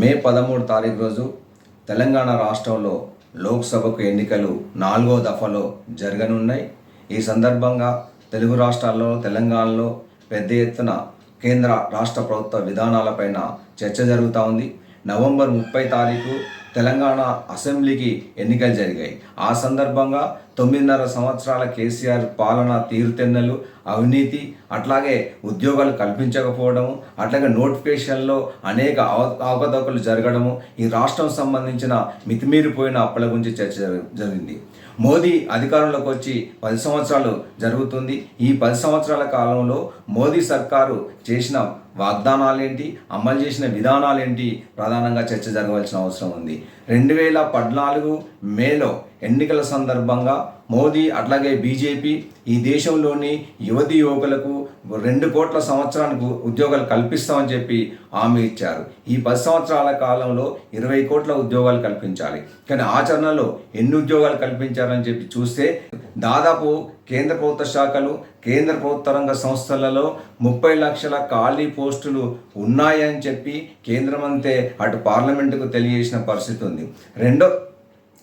మే పదమూడు తారీఖు రోజు తెలంగాణ రాష్ట్రంలో లోక్సభకు ఎన్నికలు నాలుగో దఫలో జరగనున్నాయి. ఈ సందర్భంగా తెలుగు రాష్ట్రాల్లో తెలంగాణలో పెద్ద ఎత్తున కేంద్ర రాష్ట్ర ప్రభుత్వ విధానాలపైన చర్చ జరుగుతూ ఉంది. నవంబర్ ముప్పై తారీఖు తెలంగాణ అసెంబ్లీకి ఎన్నికలు జరిగాయి. ఆ సందర్భంగా తొమ్మిదిన్నర సంవత్సరాల కేసీఆర్ పాలన తీరుతెన్నెలు అవినీతి అట్లాగే ఉద్యోగాలు కల్పించకపోవడము అట్లాగే నోటిఫికేషన్లో అనేక అవ అవకతవకలు జరగడము ఈ రాష్ట్రం సంబంధించిన మితిమీరిపోయిన అప్పుల గురించి చర్చ జరిగింది. మోదీ అధికారంలోకి వచ్చి పది సంవత్సరాలు జరుగుతుంది. ఈ పది సంవత్సరాల కాలంలో మోదీ సర్కారు చేసిన వాగ్దానాలేంటి అమలు చేసిన విధానాలేంటి ప్రధానంగా చర్చ జరగవలసిన అవసరం ఉంది. రెండు వేల పద్నాలుగు మేలో ఎన్నికల సందర్భంగా మోదీ అట్లాగే బీజేపీ ఈ దేశంలోని యువతి యువకులకు రెండు కోట్ల సంవత్సరానికి ఉద్యోగాలు కల్పిస్తామని చెప్పి హామీ ఇచ్చారు. ఈ పది సంవత్సరాల కాలంలో ఇరవై కోట్ల ఉద్యోగాలు కల్పించాలి. కానీ ఆచరణలో ఎన్ని ఉద్యోగాలు కల్పించారని చెప్పి చూస్తే దాదాపు కేంద్ర ప్రభుత్వ శాఖలు కేంద్ర ప్రభుత్వ రంగ సంస్థలలో ముప్పై లక్షల ఖాళీ పోస్టులు ఉన్నాయని చెప్పి కేంద్రం అంతే అటు పార్లమెంటుకు తెలియజేసిన పరిస్థితి ఉంది. రెండో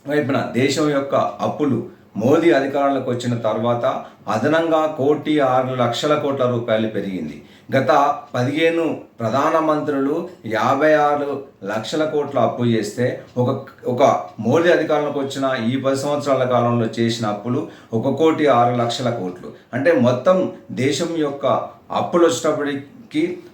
వైపున దేశం యొక్క అప్పులు మోదీ అధికారంలోకి వచ్చిన తర్వాత అదనంగా కోటి ఆరు లక్షల కోట్ల రూపాయలు పెరిగింది. గత పదిహేను ప్రధానమంత్రులు యాభై ఆరు లక్షల కోట్ల అప్పు చేస్తే ఒక ఒక మోడీ అధికారంలోకి వచ్చిన ఈ పది సంవత్సరాల కాలంలో చేసిన అప్పులు ఒక కోటి ఆరు లక్షల కోట్లు. అంటే మొత్తం దేశం యొక్క అప్పులు వచ్చినప్పటికీ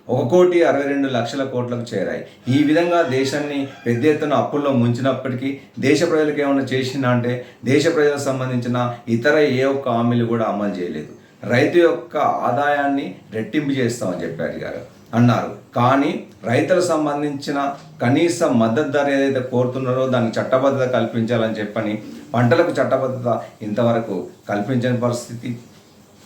ఒక కోటి అరవై రెండు లక్షల కోట్లకు చేరాయి. ఈ విధంగా దేశాన్ని పెద్ద ఎత్తున అప్పుల్లో ముంచినప్పటికీ దేశ ప్రజలకు ఏమైనా చేసిందా అంటే దేశ ప్రజలకు సంబంధించిన ఇతర ఏ ఒక్క హామీలు కూడా అమలు చేయలేదు. రైతు యొక్క ఆదాయాన్ని రెట్టింపు చేస్తామని చెప్పారు గారు. అన్నారు. కానీ రైతులకు సంబంధించిన కనీస మద్దతు ధర ఏదైతే కోరుతున్నారో దానికి చట్టబద్ధత కల్పించాలని చెప్పని పంటలకు చట్టబద్ధత ఇంతవరకు కల్పించని పరిస్థితి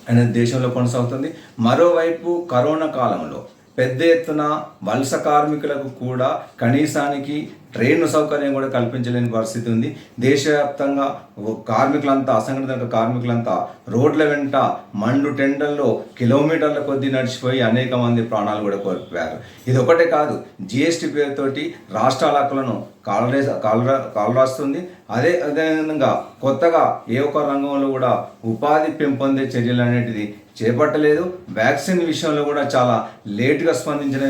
అనేది దేశంలో కొనసాగుతుంది. మరోవైపు కరోనా కాలంలో పెద్ద ఎత్తున వలస కార్మికులకు కూడా కనీసానికి ట్రైన్ సౌకర్యం కూడా కల్పించలేని పరిస్థితి ఉంది. దేశవ్యాప్తంగా కార్మికులంతా అసంఘటిత కార్మికులంతా రోడ్ల వెంట మండు టెండల్లో కిలోమీటర్ల కొద్దీ నడిచిపోయి అనేక మంది ప్రాణాలు కూడా కోల్పోయారు. ఇది ఒకటే కాదు జిఎస్టీ పేరుతోటి రాష్ట్రాల హక్కులను కాలరే కాలరా కాలరాస్తుంది. అదే అదేవిధంగా కొత్తగా ఏ ఒక్క రంగంలో కూడా ఉపాధి పెంపొందే చర్యలు అనేటిది చేపట్టలేదు. వ్యాక్సిన్ విషయంలో కూడా చాలా లేటుగా స్పందించిన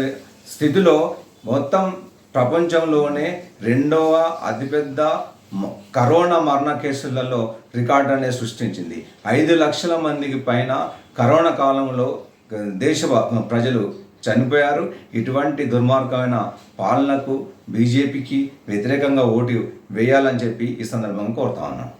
స్థితిలో మొత్తం ప్రపంచంలోనే రెండవ అతిపెద్ద కరోనా మరణ కేసులలో రికార్డు అనేది సృష్టించింది. ఐదు లక్షల మందికి పైన కరోనా కాలంలో దేశ ప్రజలు చనిపోయారు. ఇటువంటి దుర్మార్గమైన పాలనకు బీజేపీకి వ్యతిరేకంగా ఓటు వేయాలని చెప్పి ఈ సందర్భంగా కోరుతా ఉన్నాను